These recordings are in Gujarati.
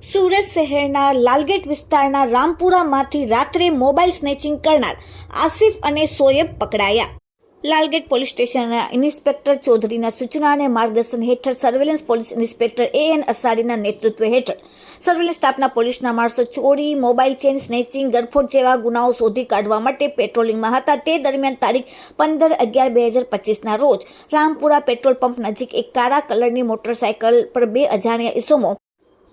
સુરત શહેરના લાલગેટ વિસ્તારના રામપુરામાંથી રાત્રે મોબાઈલ સ્નેચિંગ કરનાર આસિફ અને સોએબ પકડાયા. લાલગેટ પોલીસ સ્ટેશનના ઇન્સ્પેક્ટર ચૌધરીના સૂચના અને માર્ગદર્શન હેઠળ surveillance police inspector A N અસારીના નેતૃત્વ હેઠળ સર્વેલન્સ સ્ટાફના પોલીસના માણસો ચોરી, મોબાઈલ ચેન સ્નેચિંગ, ગરફોડ જેવા ગુનાઓ શોધી કાઢવા માટે પેટ્રોલિંગમાં હતા. તે દરમિયાન તારીખ પંદર અગિયાર બે હજાર પચીસના રોજ રામપુરા પેટ્રોલ પંપ નજીક એક કાળા કલરની મોટરસાયકલ પર બે અજાણ્યા ઇસમો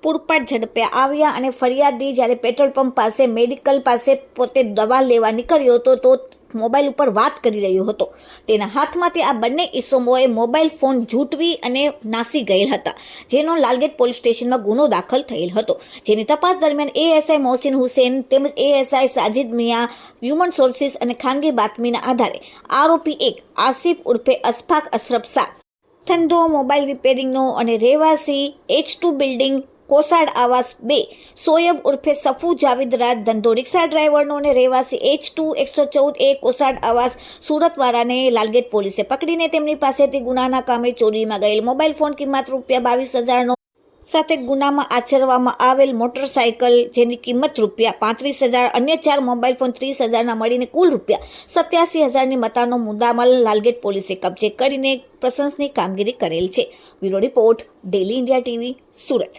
પૂરપાટ ઝડપે આવ્યા અને ફરિયાદી જ્યારે પેટ્રોલ પંપ પાસે, મેડિકલ પાસે પોતે દવા લેવા નીકળ્યો હતો, તો મોબાઈલ ઉપર વાત કરી રહ્યો હતો. તેના હાથમાંથી આ બંને ઇસમોએ મોબાઈલ ફોન ઝૂંટવી અને નાસી ગયેલ હતા, જેનો લાલગેટ પોલીસ સ્ટેશનમાં ગુનો દાખલ થયેલ હતો. જેની તપાસ દરમિયાન એએસઆઈ મોહસિન હુસેન તેમજ ASI Sajid Miya human sources અને ખાનગી બાતમીના આધારે આરોપી એક આસિફ ઉર્ફે અસફાક અશરફ શાહ. ધંધો, મોબાઈલ રિપેરિંગનો અને રહેવાસી એચ ટુ બિલ્ડિંગ કોસાડ આવાસ બે, સોયબ ઉર્ફે સફુ જાવિદ રાજ ધંધો. રિક્ષા ડ્રાઈવરનો અને રહેવાસી એચ ટુ એકસો ચૌદ એ કોસાડ આવાસ સુરતવાળાને લાલગેટ પોલીસે પકડીને તેમની પાસેથી ગુનાના કામે ચોરીમાં ગયેલ. મોબાઈલ ફોન કિંમત રૂપિયા બાવીસ હજારનો સાથે ગુનામાં આચરવામાં આવેલ મોટરસાયકલ, જેની કિંમત રૂપિયા પાંત્રીસ હજાર, અન્ય ચાર મોબાઈલ ફોન ત્રીસ હજારના મળીને કુલ રૂપિયા સત્યાસી હજારની મતાનો મુદ્દામાલ લાલગેટ પોલીસે કબજે કરીને પ્રશંસની કામગીરી કરેલ છે. Bureau report, daily India TV, Surat.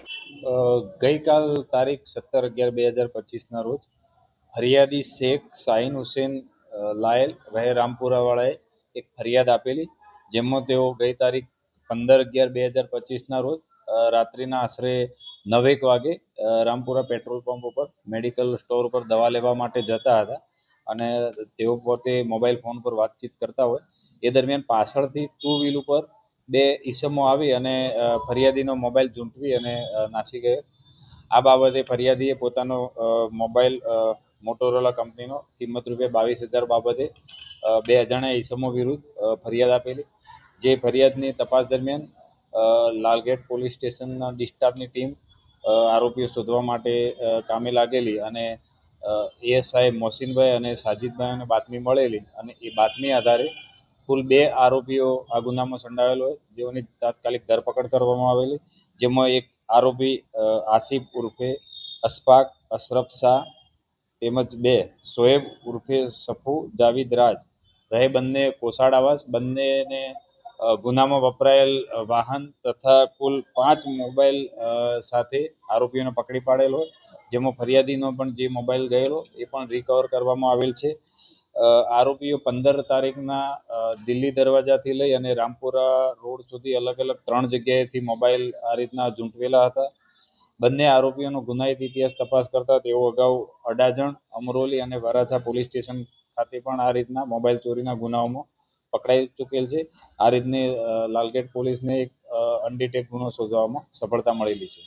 ગઈકાલ તારીખ સત્તર અગિયાર બે હજાર પચીસના રોજ ફરિયાદી શેખ શાહીન હુસેન લાયલ રહે રામપુરાવાળાએ એક ફરિયાદ આપેલી, જેમાં તેઓ ગઈ તારીખ પંદર અગિયાર બે હજાર પચીસના રોજ રાત્રિના આશરે નવેક વાગે રામપુરા પેટ્રોલ પંપ ઉપર મેડિકલ સ્ટોર ઉપર દવા લેવા માટે જતા હતા અને તેઓ પોતે મોબાઈલ ફોન પર વાતચીત કરતા હોય. એ દરમિયાન પાછળથી ટુ વ્હીલ ઉપર બે ઈસમો આવી અને ફરિયાદીનો મોબાઈલ ઝૂંટવી અને નાસી ગયો. આ બાબતે ફરિયાદીએ પોતાનો મોબાઈલ મોટોરોલા કંપનીનો કિંમત રૂપિયા બાવીસ હજાર બાબતે બે અજાણ્યા ઈસમો વિરુદ્ધ ફરિયાદ આપેલી. જે ફરિયાદની તપાસ દરમિયાન લાલગેટ પોલીસ સ્ટેશનના ડિસ્ટાફની ટીમ આરોપીઓ શોધવા માટે કામે લાગેલી અને એએસઆઈ મોહસિનભાઈ અને સાજિદભાઈને બાતમી મળેલી અને એ બાતમી આધારે કુલ બે આરોપીઓ આ ગુનામાં સંડાયેલ હોય, જેઓની તાત્કાલિક ધરપકડ કરવામાં આવેલી, જેમાં એક આરોપી આસિફ ઉર્ફે અશફાક અશરફ શાહ તેમજ બે શોએબ ઉર્ફે સફુ જાવિદ રાજ રહે બંને કોસાડ આવાસ બંનેને ગુનામાં વપરાયેલ વાહન તથા કુલ પાંચ મોબાઈલ સાથે આરોપીઓને પકડી પાડેલ જેમાં ફરિયાદીનો પણ જે મોબાઈલ ગયેલો, એ પણ રિકવર કરવામાં આવેલ છે. આરોપીઓ પંદર તારીખના દિલ્હી દરવાજાથી લઈ અને રામપુરા રોડ સુધી અલગ અલગ ત્રણ જગ્યાએથી મોબાઈલ આ રીતના ઝૂંટવેલા હતા. બંને આરોપીઓનો ગુનાહિત ઇતિહાસ તપાસ કરતા તેઓ અગાઉ અડાજણ, અમરોલી અને વરાછા પોલીસ સ્ટેશન ખાતે પણ આ રીતના મોબાઈલ ચોરીના ગુનાઓમાં પકડાઈ ચૂકેલ છે. આ રીતની લાલગેટ પોલીસને એક અનડિટેક ગુનો શોધવામાં સફળતા મળેલી છે.